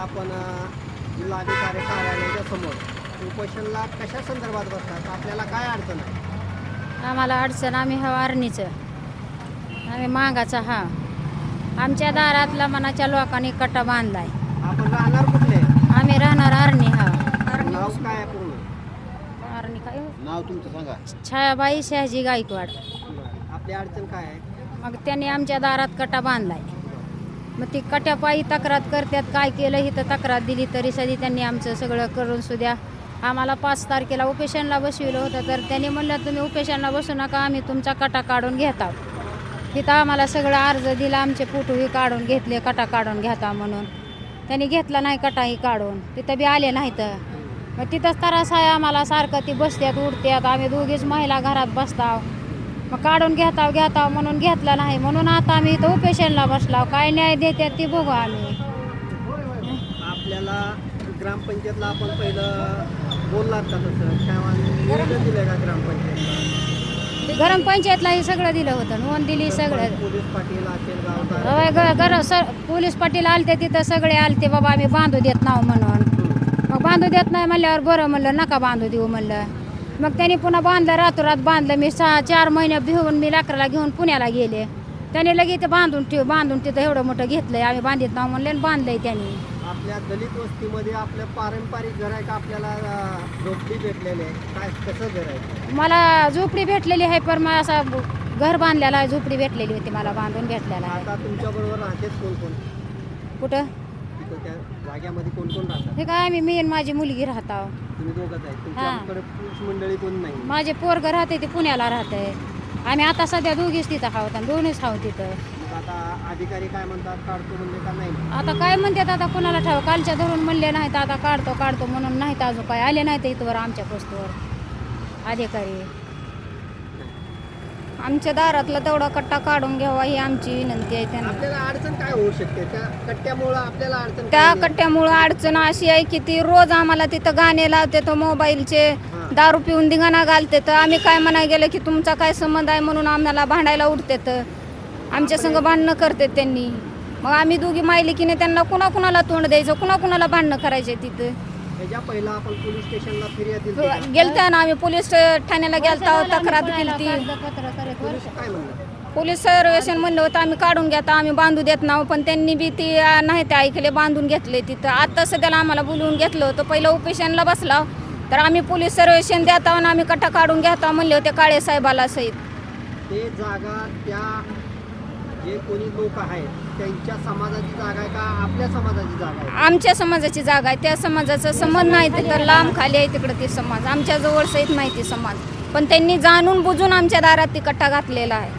आपण जिल्हाधिकारी कार्यालयाच्या समोर. उपोषणला कशा संदर्भात बसतात? आपल्याला काय अडचण आहे? आम्हाला अडचण आम्ही हा वारणीचं. आम्ही मागाचा हा. आमच्या दारातला मनाच्या लोकांनी कट्टा बांधलाय. आपण राहणार कुठले? आम्ही राहणार आरणी हा. नाव काय पूर्ण? आरणी काय? हो? नाव तुमचं सांगा. छायाबाई शहाजी गायकवाड. आपली अडचण काय आहे? मग त्यांनी आमच्या दारात कट्टा बांधलाय. मग ती कट्यापायी तक्रार करतात काय केलं इथं तक्रार दिली तरी सधी त्यांनी आमचं सगळं करून सुद्या आम्हाला पाच तारखेला उपेशनला बसविलं होतं तर त्यांनी म्हणलं तुम्ही उपेशनला बसू नका आम्ही तुमचा कटा काढून घेता तिथं आम्हाला सगळं अर्ज दिला आमचे फोटोही काढून घेतले कटा काढून घेता म्हणून. त्यांनी घेतला नाही कटाही काढून. तिथं बी आले नाही तर मग तिथंच त्रास आहे आम्हाला सारखं ती बसत्यात उडत्यात आम्ही दोघीच महिला घरात बसताव मग काढून घेताव घेताव म्हणून घेतला नाही. म्हणून आता आम्ही इथं उपेशनला बसलाव. काय न्याय देतात ती बघू आम्ही. आपल्याला ग्रामपंचायतला आपण पहिलं बोललात का तसं? दिलंय का ग्रामपंचायतला? गरम पंचायतला हे सगळं दिलं होतं. नोंद दिली सगळं. पोलीस पाटील असेल गावदार? होय, ग- गर सर पोलीस पाटील आलते तिथं सगळे आलते बाबा आम्ही बांधू देत नाव म्हणून. मग बांधू देत नाही म्हणल्यावर बरं म्हणलं नका बांधू देऊ म्हणलं. मग त्यांनी पुन्हा बांधलं रातोरात बांधलं. मी सहा चार महिने भिवून मी लाकराला घेऊन पुण्याला गेले. त्याने लगेच ते बांधून ठेव बांधून तिथं एवढं मोठं घेतलंय. आम्ही बांधित नाव म्हणलं बांधलंय त्यांनी. आपल्या दलित वस्तीमध्ये आपलं पारंपरिक घर आहे का? आपल्याला झोपडी भेटलेले आहे. काय कसं घर आहे? मला झोपडी भेटलेली आहे पण मला असा घर बांधलेला आहे झोपडी भेटलेली होती मला बांधून भेटलेला आहे आता तुमच्या बरोबर राहतेच कोण कोण? कुठं? तिथं त्या जाग्यामध्ये कोण कोण राहतात? हे काय आम्ही मी आणि माझी मुलगी राहतो तुम्ही दोघंच आहे. तुमच्याकडे पुरुष मंडळी कोण नाही? माझे पोरग राहते ते पुण्याला राहते आम्ही आता सध्या दोघीच तिथं आहोत आणि दोन्हीच आहोत तिथं. मग आता अधिकारी काय म्हणतात काढतो म्हणले का नाही? आता काय म्हणतात आता कोणाला ठाव कालच्या धरून म्हणले नाहीत आता काढतो काढतो म्हणून नाहीत अजून काय आले नाहीत इथवर आमच्या पोस्टवर. अधिकारी. आमच्या दारातला तेवढा कट्टा काढून घ्यावा ही आमची विनंती आहे त्यांना. आपल्याला अडचण काय होऊ शकते? त्या कट्ट्यामुळं आपल्याला अडचण त्या काय नाही. कट्ट्यामुळं अडचण अशी आहे की ती रोज आम्हाला तिथं गाणे लावते तो मोबाईलचे. दारू पिऊन धिंगाणा घालते. तर आम्ही काय म्हणाय गेलं की तुमचा काय संबंध आहे म्हणून आम्हाला भांडायला उठते तर आमच्या संग भांडणं करते त्यांनी. मग आम्ही दोघी मायलिकीने त्यांना कुणा कुणाला तोंड द्यायचं कुणा कुणाला भांडणं करायचे तिथं? ह्याच्या पहिला आपण पोलीस स्टेशनला फिर्याद दिली का? गेलत्या ना आम्ही. पोलीस ठाण्याला गेलता तक्रार कागदपत्र करत पोलीस काय म्हणलं? पोलीस सर्वेक्षण म्हणलं होतं आम्ही काढून घेता आम्ही बांधू देत नाव. पण त्यांनी बी ती अं, नाही ते ऐकले बांधून घेतले तिथं. आता सध्याला आम्हाला बोलवून घेतलं होतं. पहिलं उपेशनला बसला तर आम्ही पोलीस सर्वेक्षण देता आणि आम्ही कट्टा काढून घेता म्हणले होते काळे साहेबाला सहित. ते जागा त्या जे कोणी लोक आहेत त्यांच्या समाजाची जागा आहे का आपल्या समाजाची जागा आहे? आमच्या समाजाची जागा आहे. त्या समाजाचा संबंध नाही तर लांब खाली आहे तिकडं ते समाज. आमच्या जवळ सहित नाही ते समाज. पण त्यांनी जाणून बुजून आमच्या दारात ती कट्टा घातलेला आहे.